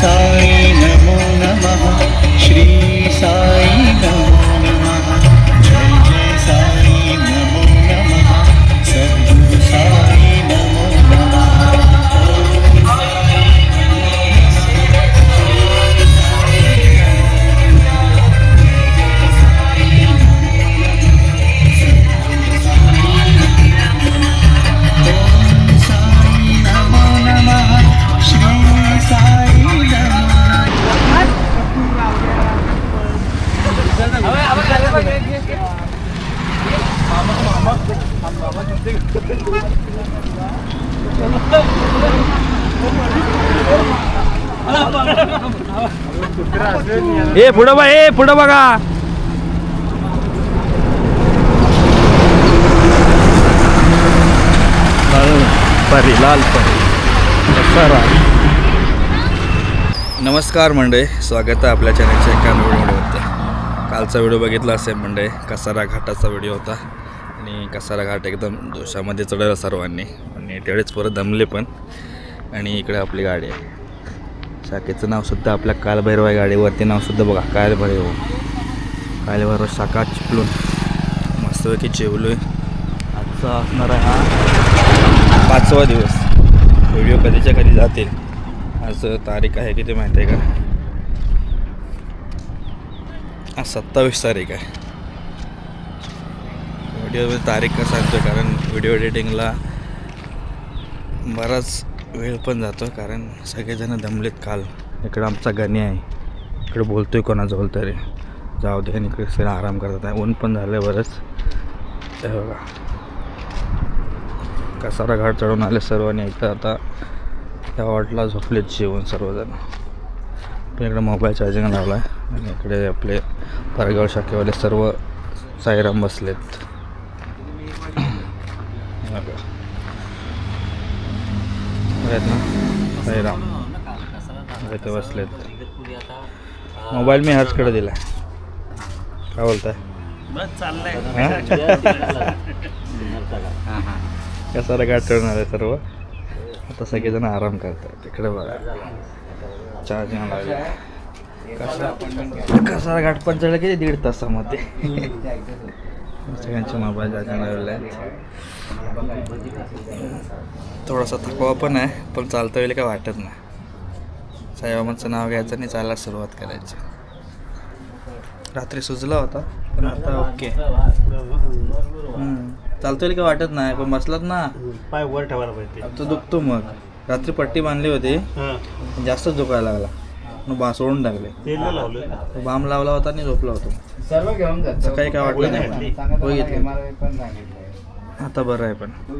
साई ए पुढं बघा ए पुढं बघा. परी लाल परी. कसारा. नमस्कार मंडळी स्वागत आहे आपल्या चॅनलच्या एका नवीन व्हिडिओवरती. कालचा व्हिडिओ बघितला असेल मंडळी कसारा घाटाचा व्हिडिओ होता. आणि कसारा घाट एकदम जोशामध्ये चढवला सर्वांनी. आणि तेवढेच परत दमले पण. आणि इकडे आपली गाडी आहे. शाखेचं नावसुद्धा आपल्या कालभैरव आहे गाडीवरती नावसुद्धा बघा कालभैरव. कालभैरव शाखा चिपलून मस्तपैकी जेवलो आहे आजचा असणार आहे हा पाचवा दिवस. व्हिडिओ कधीच्या कधी जातील आज तारीख आहे किती माहिती आहे का? आज सत्तावीस तारीख आहे. व्हिडिओ तारीख का सांगतो कारण व्हिडिओ एडिटिंगला बराच वेळ पण जातो कारण सगळेजण दमलेत काल. इकडं आमचा गणी आहे. इकडे आहे कोणाजवळ तरी. जाऊ दे आणि इकडे सगळं आराम करतात. आहे. ऊन पण झालं बरंच. हे बघा. कसारा घाट चढून आले सर्वांनी. इथं आता त्या वाटला झोपलेत जेवण सर्वजण. पण इकडे मोबाईल चार्जिंग लावला आहे आणि इकडे आपले परगाव शाखेवाले सर्व साईराम बसलेत हे बघा. आहेत ना. साईराम. इथे बसलेत. मोबाईल मी हर्षकडे दिला काय बोलताय? कसारा गाठ चढून आले सर्व. आता सगळेजण आराम करतात तिकडे बघा. चार्जिंग लागले कसा कसारा घाट पण चढला किती? दीड तासामध्ये. सगळ्यांचे मोबाईल आहेत. थोडासा थकवा पण आहे पण चालता वेळी काय वाटत नाही. साईबाबांचं नाव घ्यायचं आणि चालायला सुरुवात करायची. रात्री सुजला होता पण आता ओके. चालता वेळी काय वाटत नाही पण बसलात ना? पाय वर ठेवायला पाहिजे. तो दुखतो मग. रात्री पट्टी बांधली होती जास्तच दुखायला लागला. बा सोडून टाकले. तेल नाही लावलं. तो बाम लावला होता आणि झोपला होतो. सर्व घेऊन जातो सकाळी काय वाटलं नाही. पण आता बरं आहे पण. तू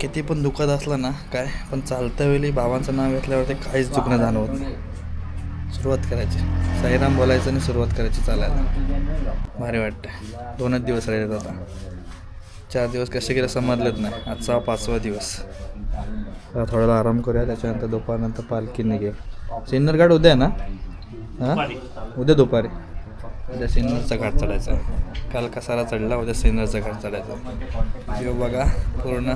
किती पण दुखत असलं ना काय? पण चालत्या वेळी बाबांचं नाव घेतल्यावरती काहीच दुखणं जाणवत नाही. सुरुवात करायची. साईराम बोलायचं आणि सुरुवात करायची चालायला. भारी वाटतं दोनच दिवस राहिलेत आता. चार दिवस कसे गेले समजलेत नाही. आजचा पाचवा दिवस. थोड्याला आराम करूया त्याच्यानंतर दुपारनंतर पालखी निघेल. सिन्नरघाट उद्या आहे ना? हां? उद्या दुपारी. उद्या सिन्नरचा घाट चढायचा. काल कसारा चढला उद्या सिन्नरचा घाट चढायचा बघा पूर्ण.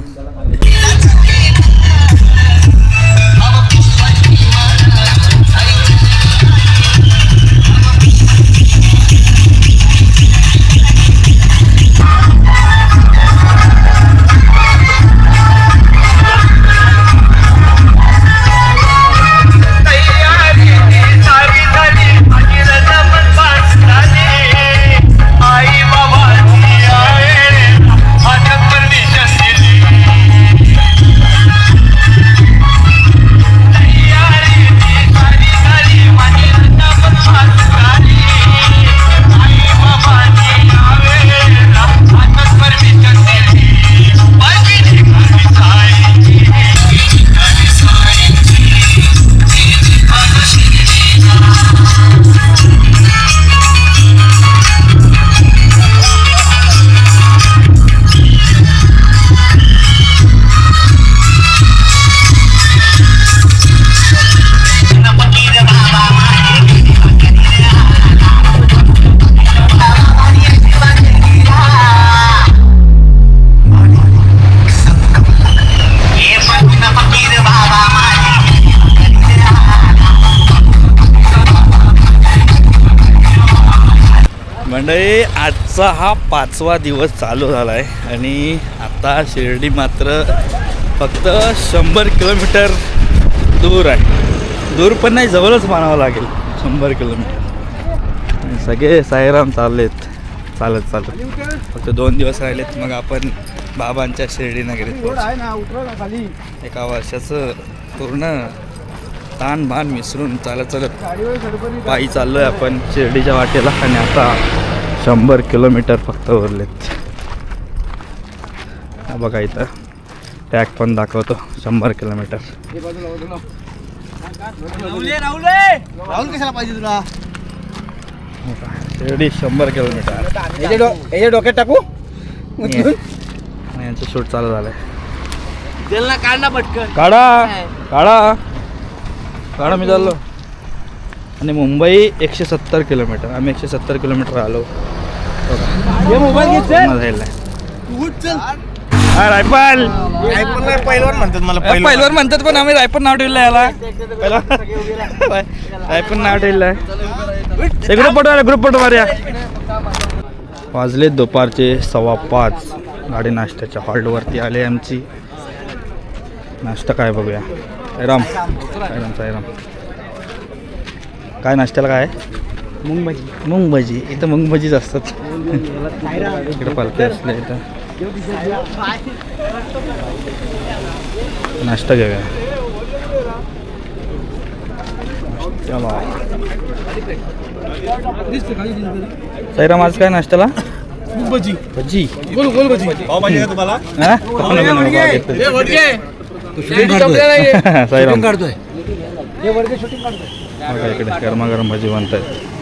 आजचा हा पाचवा दिवस चालू झाला आहे आणि आता शिर्डी मात्र फक्त शंभर किलोमीटर दूर आहे. दूर पण नाही जवळच मानावं लागेल शंभर किलोमीटर. सगळे साईराम चाललेत. चालत चालत. फक्त दोन दिवस राहिलेत मग आपण बाबांच्या शिर्डी नगरीत. एका वर्षाचं पूर्ण ताण बाण मिसळून चालत चालत पायी चाललोय आपण शिर्डीच्या वाटेला. आणि आता शंभर किलोमीटर फक्त उरलेत. हा बघा इथं. टॅग पण दाखवतो. शंभर किलोमीटर. राहुल कशाला पाहिजे तुला? शिर्डी शंभर किलोमीटर. डोक्यात टाकू? यांचं शूट चालू झालंय. पटकन. काढा. काढा. काढा मी चाललो. आणि मुंबई एकशे सत्तर किलोमीटर. आम्ही एकशे सत्तर किलोमीटर आलो. Mobile rifle. पहिलवान म्हणतात मला पहिल्यावर म्हणतात पण आम्ही रायफल नाव ठेवलं याला. रायफल नाव ठेवलं आहे. ग्रुप पटवा ग्रुप पटवा रे वाजले दुपारचे सव्वा पाच. गाडी नाश्त्याच्या हॉल्टवरती आले आमची. नाश्ता काय बघूया. साईराम. साईराम साईराम. काय नाश्त्याला काय मुंग भजी मुंग भजी इथं मुंग भजीच असतात. इकडे पालखी असले इथं. नाश्ता घेऊया. चला. साईराम आज काय नाश्त्याला? भजी भजी. गोल गोल भजी. तुम्हाला? हा? साईराम. काढतोय. गरमागरम भजी बनतायत.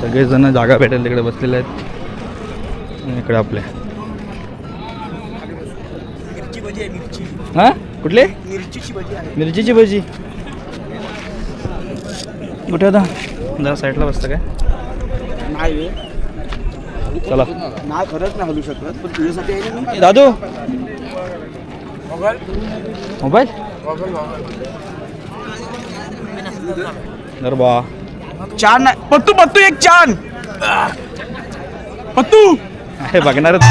सगळेजण जागा भेटेल तिकडे बसलेले आहेत. इकडे आपले. हा? कुठले? मिरचीची भजी कुठे होता जरा साईडला बसतं काय? नाही चला. नाही खरंच नाही हलू शकत पण तुझ्यासाठी आहे ना ए, दादू. मोबाईल? बा चान पत्तू पत्तू एक चान. पत्तू. हे बघणारच.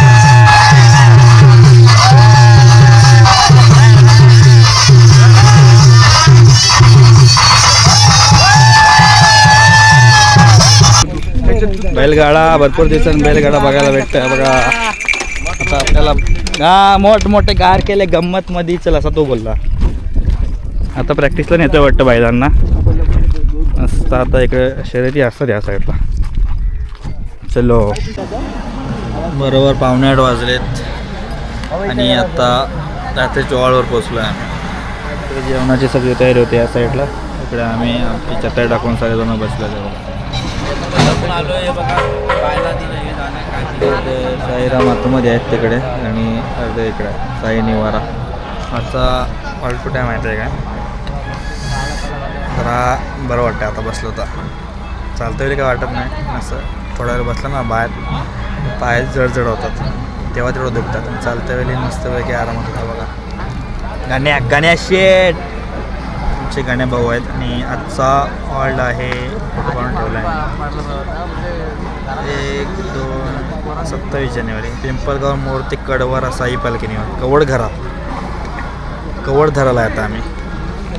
बैलगाडा भरपूर दिवसांनी बैलगाडा बघायला भेटतं बघा. आता आपल्याला हा मोठ मोठे गार केले गंमत मध्ये चल असा तो बोलला. आता प्रॅक्टिसला नेतो वाटतं बैलांना. मस्त आता इकडे शर्यती असतात या साईडला चलो. बरोबर पावणे आठ वाजलेत. आणि आता रात्री चोवाळवर पोचलो आहे आम्ही जेवणाची सगळी तयारी होती या साईडला इकडे आम्ही आमची चटई टाकून सगळेजण बसले तेव्हा साईराम आतमध्ये आहेत तिकडे आणि अर्धे इकडे साई निवारा. असा हॉल्ट कुठे माहिती आहे का जरा बरं वाटतं आता बसलो तर. चालतं आहे काय वाटत नाही. असं थोडा वेळ बसलं ना बाहेर. पाय जडजड होतात. तेव्हा तेवढं दुखतात. आणि चालत्या वेळी मस्तपैकी आरामात होता बघा. गाण्या गाण्या शेट आमचे गाणे भाऊ आहेत आणि आजचा हॉल्ट आहे फोटो काढून ठेवला आहे एक दोन सत्तावीस जानेवारी. पिंपळगाव मोर ते कडवरा साई कवड कवडघरा. कवडधराला आहे आता आम्ही.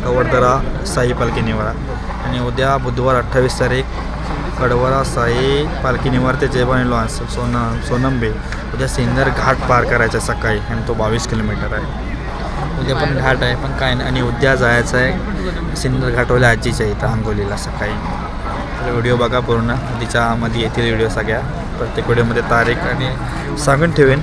कवडधरा साई पालखी निवारा. आणि उद्या बुधवार अठ्ठावीस तारीख कडवरा साई पालखी निवार ते जयबानी लॉन्स सोन सोनंबे. उद्या सिन्नर घाट पार करायचा सकाळी आणि तो बावीस किलोमीटर आहे. उद्या पण घाट आहे पण काय नाही. आणि उद्या जायचं आहे सिन्नर घाटवाल्या आजीच्या इथं आंगोलीला सकाळी. तर व्हिडिओ बघा पूर्ण. तिच्यामध्ये येतील व्हिडिओ सगळ्या. प्रत्येक व्हिडिओमध्ये तारीख आणि सांगून ठेवेन.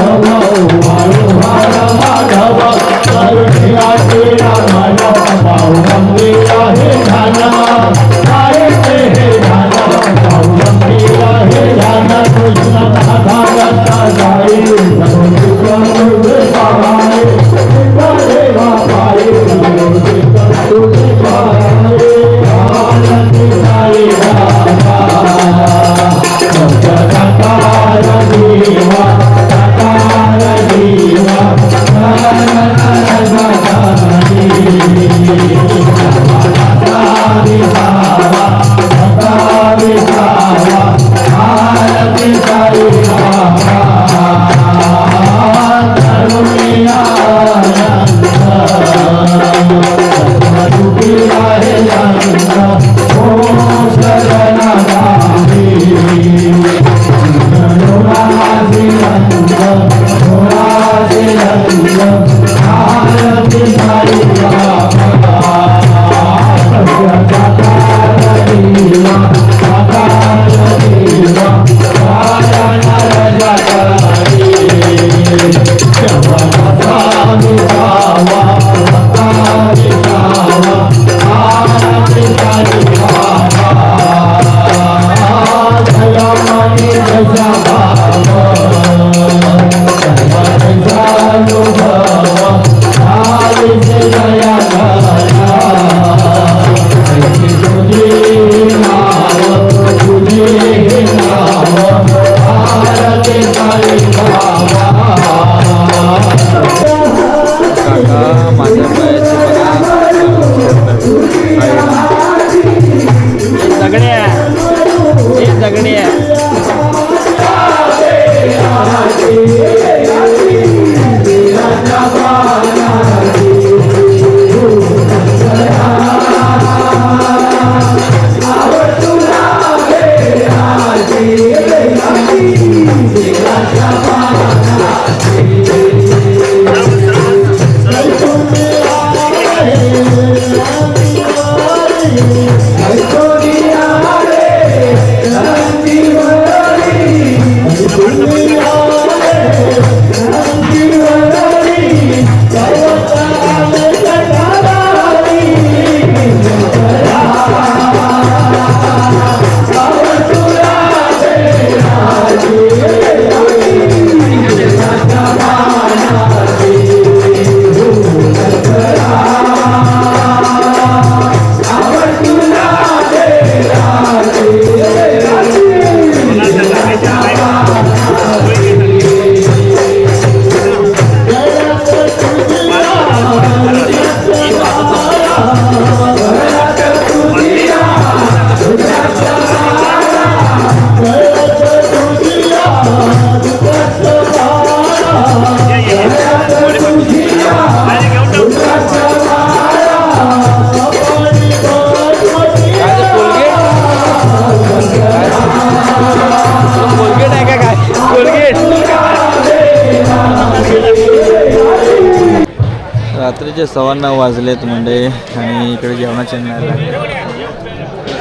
रात्रीचे सव्वा नऊ वाजलेत म्हणजे आणि इकडे जेवणाची नाही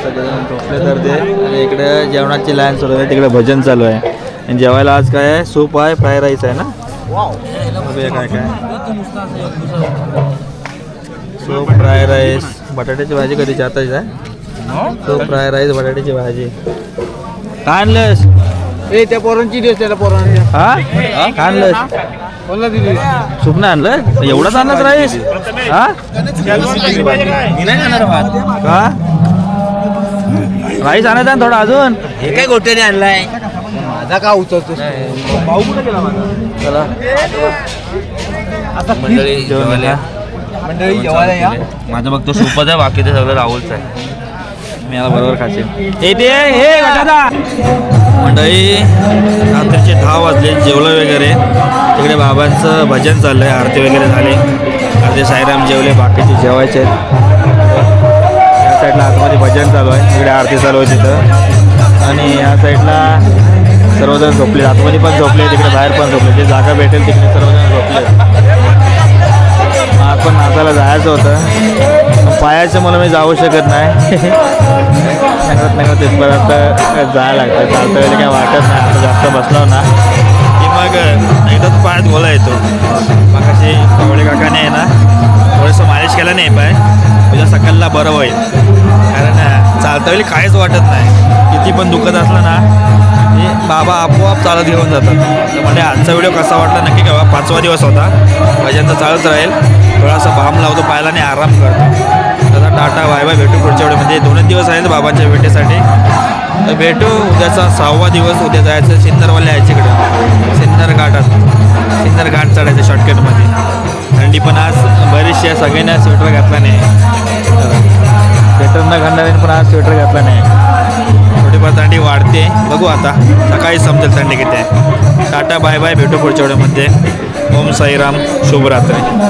सगळेजण झोपले तर ते. आणि इकडे जेवणाची लाईन सुरू आहे. तिकडे भजन चालू आहे. आणि जेवायला आज काय आहे? सूप आहे फ्राय राईस आहे ना? काय काय. Soup fry rice. बटाट्याची भाजी कधीची आताच आहे सूप फ्राय राईस बटाट्याची भाजी. काय आणलंस ए त्या पोरांची दिवस त्याला पोरांच्या हा? आणलंस कोणाला दिली सूप नाही आणलं? एवढंच आणलंच राईस हा? का? राईस आणायचा ना थोडा अजून? हे काय गोट्याने आणलाय? माझा का उचलतो भाऊ कुठे गेला माझा? चला. मंडळी जेवायला या. मंडळी जेवायला या. माझं बघतो सोपच आहे बाकी ते सगळं राहुलचं आहे. मी याला बरोबर खाशील हे ते हे मंडळी रात्रीचे दहा वाजले जेवलं वगैरे. तिकडे बाबांचं भजन चाललं आहे आरती वगैरे झाली. अर्धे साईराम जेवले बाकीचे जेवायचे. या साईडला आतमध्ये भजन चालू आहे. तिकडे आरती चालू आहे तिथं. आणि या साईडला सर्वजण झोपले आतमध्ये पण झोपले तिकडे बाहेर पण झोपले. जे जागा भेटेल तिकडे सर्वजण झोपले आज पण नाचायला जायचं होतं. पायाचं मला मी जाऊ शकत नाही. सांगत नाही तिथपर्यंत जायला लागतं. चालतं वेळेला काय वाटत नाही. जास्त बसलो ना. की मग एकदाच पायात गोला येतो. मग अशी कवळे काकाने आहे ना थोडंसं मालिश केलं नाही पाय. तुझ्या सकाळला बरं होईल. कारण चालता वेळी काहीच वाटत नाही. किती पण दुखत असलं ना ते बाबा आपोआप चालत घेऊन जातात. म्हणजे आजचा व्हिडिओ कसा वाटला नक्की कळवा. पाचवा दिवस होता. भजन तर चालत राहील. थोडासा बाम लावतो पायाला आणि आराम करतो. त्याचा टाटा बाय बाय भेटू पुढच्या वेळेमध्ये म्हणजे दोनच दिवस आहेत बाबांच्या भेटीसाठी. तर भेटू उद्याचा सहावा दिवस उद्या जायचं सिंदरवाल्या याच्याकडे सिंदर घाटात सिंदर घाट चढायचं शॉर्टकटमध्ये थंडी पण आज बरीचशी आहे सगळ्यांनी आज स्वेटर घातला नाही. स्वेटर न घालणाऱ्याने पण आज स्वेटर घातला नाही. थोडीफार थंडी वाढते. बघू आता. सकाळी समजेल थंडी किती आहे. टाटा बाय बाय भेटू पुढच्या वेळेमध्ये. ओम साईराम. शुभरात्री.